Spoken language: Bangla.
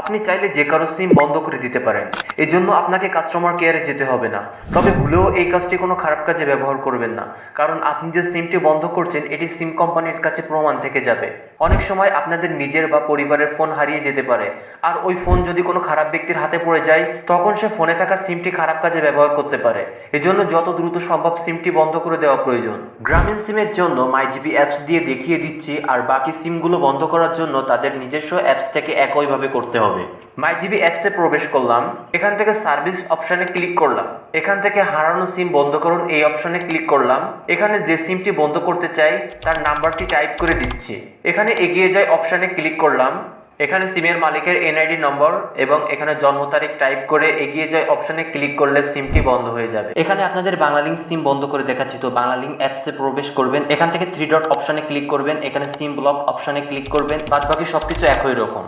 আপনি চাইলে যে কারও সিম বন্ধ করে দিতে পারেন। এজন্য আপনাকে কাস্টমার কেয়ারে যেতে হবে না। তবে ভুলেও এই কাজটি কোনো খারাপ কাজে ব্যবহার করবেন না। কারণ আপনি যে সিমটি বন্ধ করছেন, এটি সিম কোম্পানির কাছে প্রমাণ থেকে যাবে। অনেক সময় আপনাদের নিজের বা পরিবারের ফোন হারিয়ে যেতে পারে। আর ওই ফোন যদি কোনো খারাপ ব্যক্তির হাতে পড়ে যায়, তখন সে ফোনে থাকা সিমটি খারাপ কাজে ব্যবহার করতে পারে। এজন্য যত দ্রুত সম্ভব সিমটি বন্ধ করে দেওয়া প্রয়োজন। গ্রামীণ সিমের জন্য মাইজিবি অ্যাপস দিয়ে দেখিয়ে দিচ্ছি, আর বাকি সিমগুলো বন্ধ করার জন্য তাদের নিজস্ব অ্যাপস থেকে একইভাবে করতে হবে। মাইজিবি অ্যাপসে প্রবেশ করলাম। এখান থেকে সার্ভিস অপশানে ক্লিক করলাম। এখান থেকে হারানো সিম বন্ধ করুন, এই অপশানে ক্লিক করলাম। এখানে যে সিমটি বন্ধ করতে চাই, তার নাম্বারটি টাইপ করে দিচ্ছি। এখানে এগিয়ে যাই অপশানে ক্লিক করলাম। এখানে সিমের মালিকের এনআইডি নম্বর এবং এখানে জন্ম তারিখ টাইপ করে এগিয়ে যায় অপশানে ক্লিক করলে সিমটি বন্ধ হয়ে যাবে। এখানে আপনাদের বাংলালিং সিম বন্ধ করে দেখাচ্ছি, তো বাংলালিং অ্যাপসে প্রবেশ করবেন। এখান থেকে থ্রি ডট অপশানে ক্লিক করবেন। এখানে সিম ব্লক অপশানে ক্লিক করবেন। বাদ বাকি সবকিছু একই রকম।